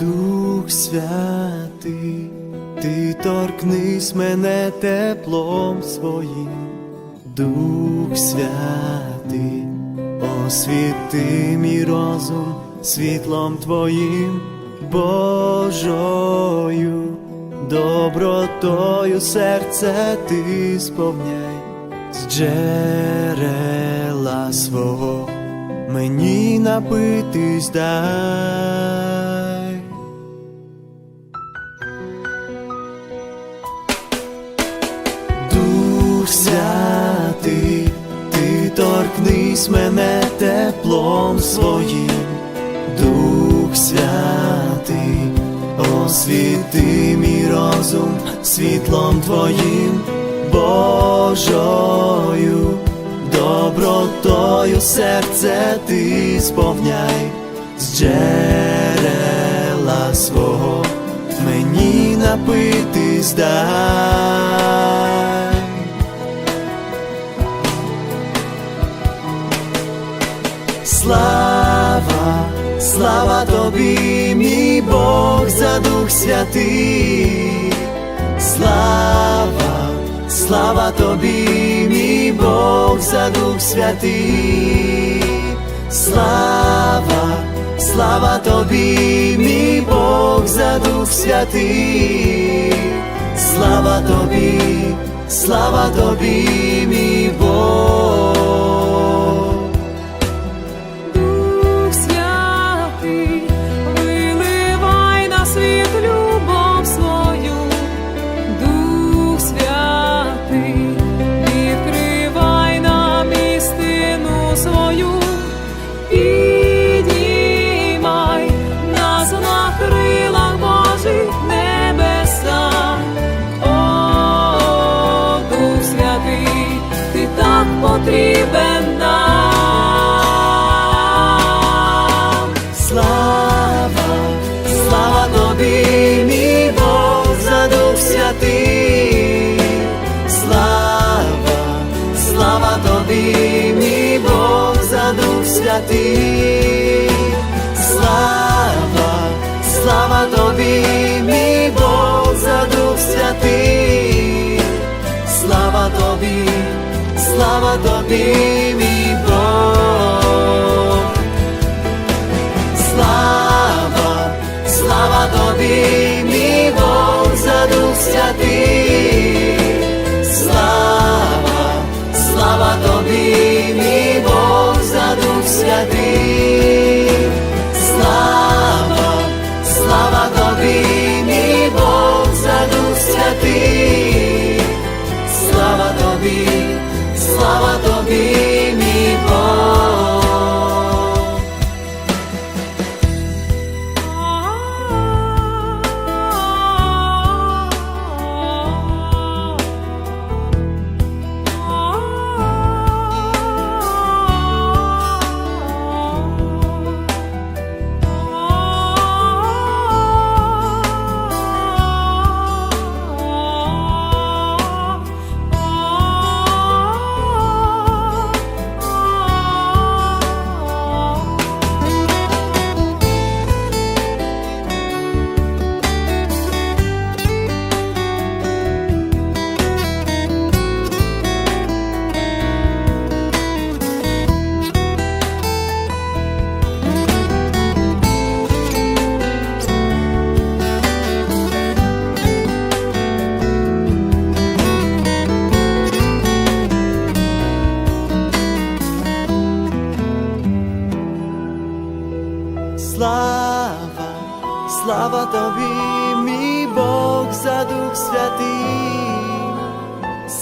Дух святий, ти торкнись мене теплом своїм, Дух святий, освіти мій розум світлом твоїм, Божою, добротою серце ти сповняй, з джерела свого мені напитись дай. Торкнись мене теплом своїм, Дух святий, освіти мій розум світлом твоїм, Божою, добротою серце ти сповняй, з джерела свого мені напитись дай. Слава, слава тобі, мій Бог за Дух Святий, слава, слава тобі, мій Бог за Дух Святий, слава, слава тобі, мій Бог за Дух Святий, слава тобі, слава тобі, мій Бог. Святий, слава, слава тобі, мій Бог за Дух Святий, слава тобі, слава тобі,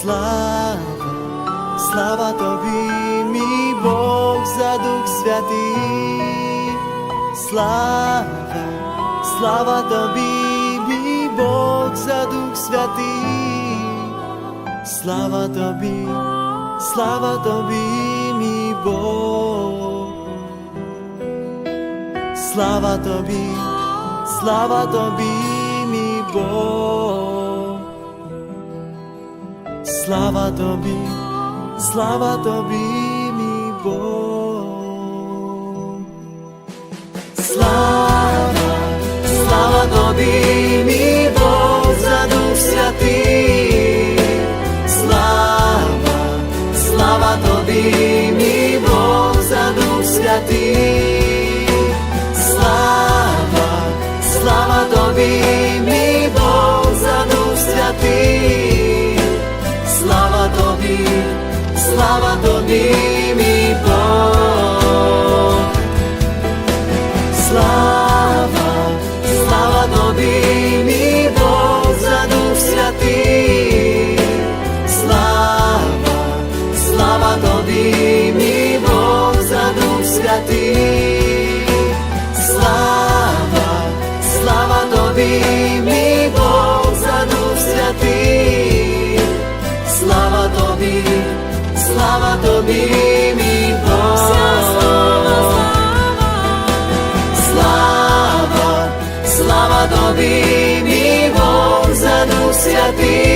слава, слава тобі, мій Бог за Дух Святий, слава, слава тобі, мій Бог за Дух Святий, слава тобі, слава тобі, мій Бог. Слава тобі, слава тобі, слава тобі, слава тобі, мій Бог. Слава, слава тобі, мій Бог. querer. тобі, мій Бог. Слава, слава, слава, слава тобі, мій Бог, за дух святий.